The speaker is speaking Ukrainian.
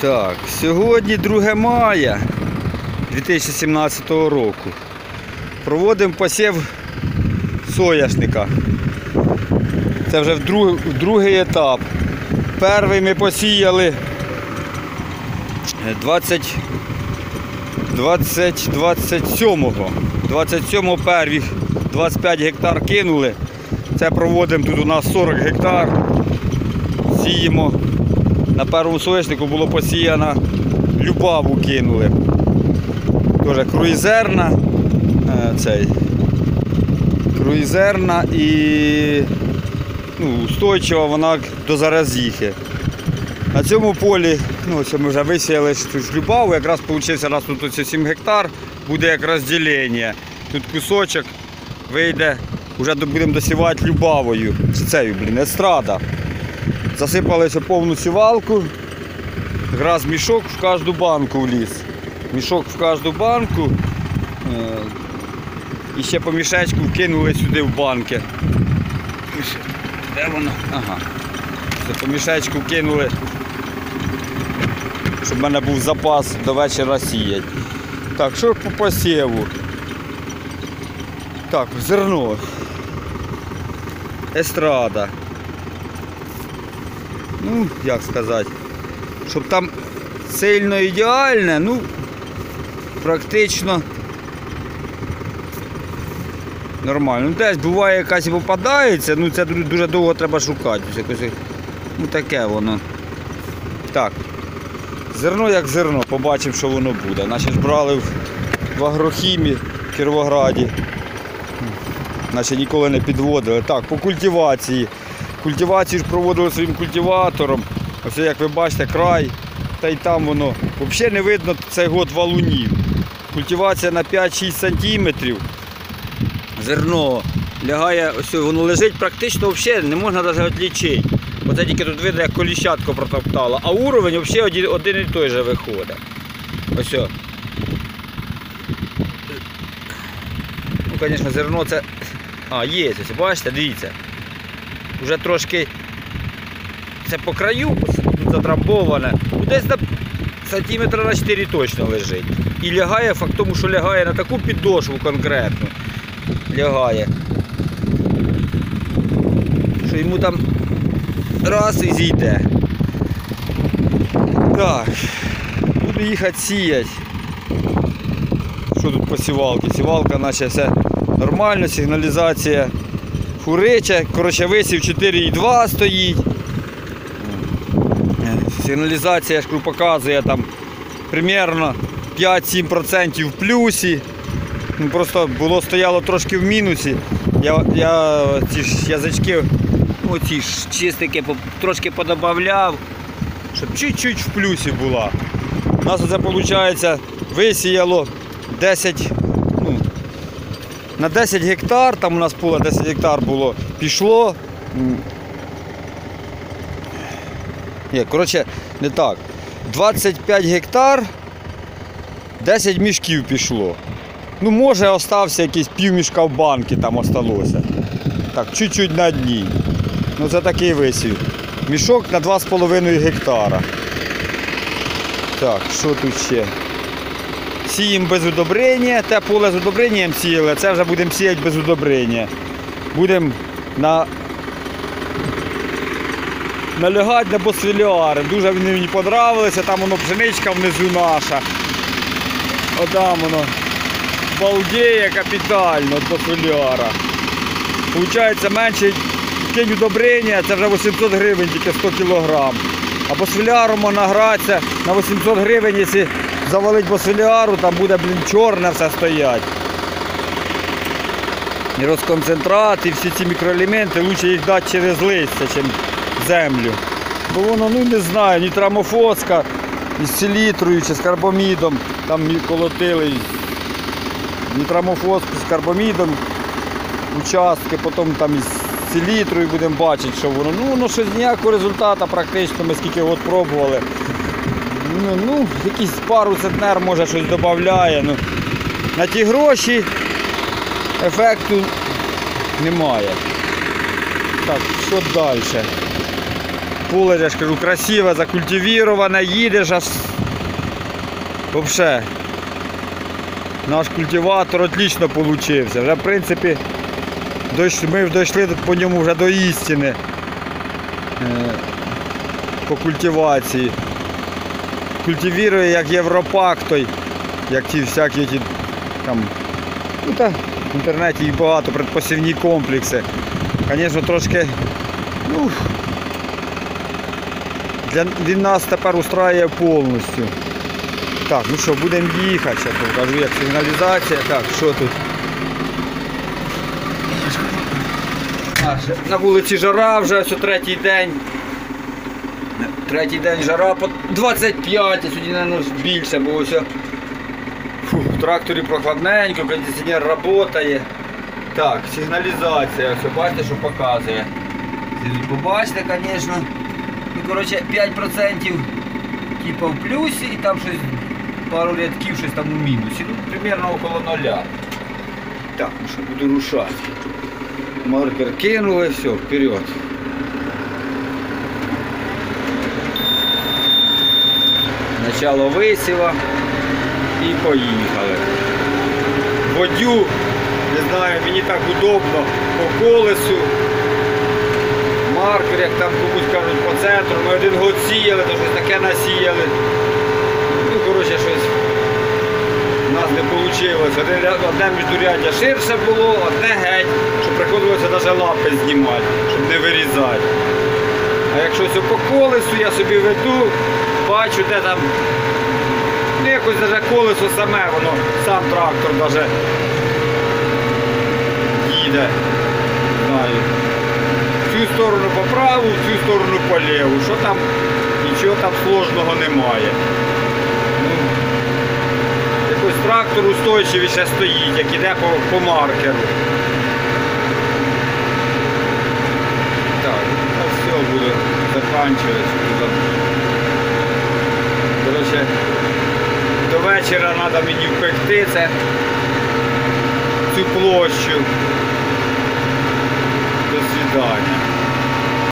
Так, сьогодні 2 мая 2017 року. Проводимо посів соняшника. Це вже друг- другий етап. Перший ми посіяли 20, 20, 27-го. 27-го первих 25 гектар кинули. Це проводимо тут у нас 40 гектар. Сіємо. На першому соняшнику було посіяно любаву кинули. Теж круїзерна. е, Цей. Круїзерна і ну, устойчива вона до заразіхи. На цьому полі, ну ось ми вже висіяли любаву, якраз вийшло раз тут ось 7 гектар, буде як розділення. Тут кусочок вийде, вже будемо досівати любавою. Цією, блін, естрада. Засипали ось повну сівалку, граз мішок в кожну банку вліз. Мішок в кожну банку. е, І ще по мішечку вкинули сюди в банки. Де воно? Ага. По мішечку кинули, щоб в мене був запас до вечора сіять. Так, що по посіву? Так, зерно. Естрада. Ну, як сказати, щоб там сильно ідеальне, ну, практично нормально. Ну, десь буває якась і попадається, ну це дуже- довго треба шукати. Якось, ну таке воно. Так. Зерно як зерно, побачимо, що воно буде. Наші ж брали в, в агрохімі в Кіровограді. Наче ніколи не підводили. Так, по культивації. Культивацію ж проводили своїм культиватором. Ось як ви бачите, край, та й там воно. Взагалі не видно цей год валунів. Культивація на 5-6 сантиметрів. Зерно лягає, ось воно лежить практично взагалі, не можна навіть відлічити. Оце тільки тут видно, як коліщатко протоптало. А уровень взагалі один, і той же виходить. Ось. Ну, звісно, зерно це. А, є, ось, бачите, дивіться. Уже трошки це по краю затрамбоване. Ну, Десь на сантиметра на 4 точно лежить. І лягає факт тому, що лягає на таку підошву конкретну. Лягає. Що йому там раз і зійде. Так. Буду їхати сіяти. Що тут по сівалці? Сівалка наче все нормально, сигналізація фурича. Коротше, висів 4,2 стоїть. Сигналізація, я ж показує там примерно 5-7% в плюсі. Ну, Просто було стояло трошки в мінусі. Я, я ці ж язички, ну, ці ж чистики трошки подобавляв, щоб чуть-чуть в плюсі була. У нас це виходить висіяло 10, ну, на 10 гектар, там у нас поле 10 гектар було, пішло. Ні, коротше, не так. 25 гектар, 10 мішків пішло. Ну, може, остався якийсь пів мішка в банки там осталося. Так, чуть-чуть на дні. Ну це такий висів. Мішок на 2,5 гектара. Так, що тут ще? Сіємо без удобрення. Те поле з удобренням сіяли, це вже будемо сіяти без удобрення. Будемо на... налягати на босфіліари. Дуже вони мені подобалися, там воно пшеничка внизу наша. Отам воно. Балдеє капітально від босфіліара. Получається менше кинь удобрення, це вже 800 гривень, тільки 100 кілограм. А босфіліаром можна гратися на 800 гривень, якщо завалить босфіліару, там буде блін, чорне все стоять. І розконцентрат, і всі ці мікроелементи, краще їх дати через листя, ніж землю. Бо воно, ну не знаю, ні трамофоска, із селітрою чи з карбомідом, там колотили нітрамофоску з карбамідом, участки, потім там із селітрою будемо бачити, що воно. Ну, воно щось ніякого результату практично, ми скільки от пробували. Ну, ну, якийсь пару центнер може щось додає. Ну, на ті гроші ефекту немає. Так, що далі? Поле, я ж кажу, красиве, закультивіроване, їдеш аж. Вообще. Наш культиватор отлично получився. Вже в принципі ми дійшли по ньому вже до істини. Е, По культивації. Культивірує як Європак той, як ті всякі ті там. Ну та в інтернеті їх багато, предпосівні комплекси. Звісно, трошки. Ну, для, він нас тепер устраює повністю. Так, ну що, будемо їхати, зараз покажу, як сигналізація. Так, що тут? На вулиці жара вже ось третій день. Третій день жара по 25, а сьогодні, мабуть, більше, бо ось фу, в тракторі прохладненько, кондиціонер працює. Так, сигналізація, все бачите, що показує. Побачите, звісно. Ну, коротше, 5% типа в плюсі і там щось пару рядків, щось там у мінусі. Ну, примерно около нуля. Так, ну що, буду рушати. Маркер кинули, все, вперед. Начало висіва і поїхали. Водю, не знаю, мені так удобно по колесу. Маркер, як там комусь кажуть по центру, ми один год сіяли, то щось таке насіяли. Ну, коротше, щось у нас не вийшло. Одне, одне міждуряддя ширше було, одне геть, що приходилося навіть лапи знімати, щоб не вирізати. А якщо все по колесу, я собі веду, бачу, де там якось навіть колесо саме, воно, сам трактор навіть їде. Знаю. В цю сторону по праву, в цю сторону по ліву. Що там, нічого там сложного немає. Ну, якось трактор устойчивіше стоїть, як іде по, по маркеру. Так, ну все буде заканчиваться. Короче, до вечора треба мені впекти це, цю площу. До свидання.